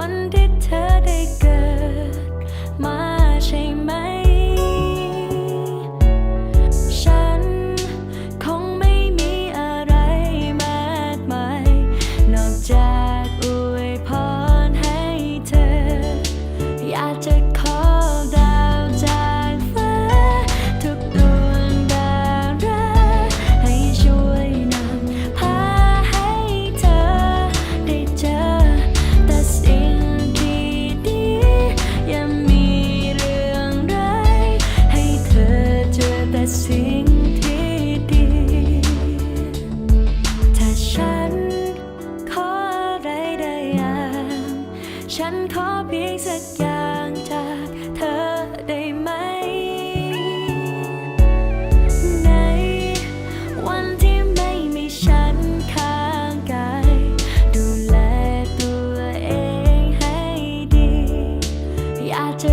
One day, today, girl. ฉันขอเพียงสักอย่างจากเธอได้ไหม ในวันที่ไม่มีฉันข้างกาย ดูแลตัวเองให้ดี อยากจะ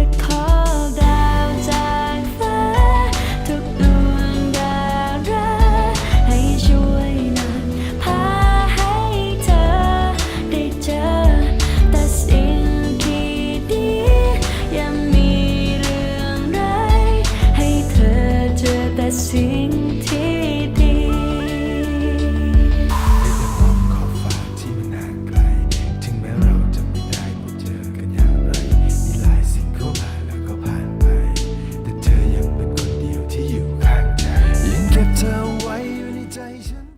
see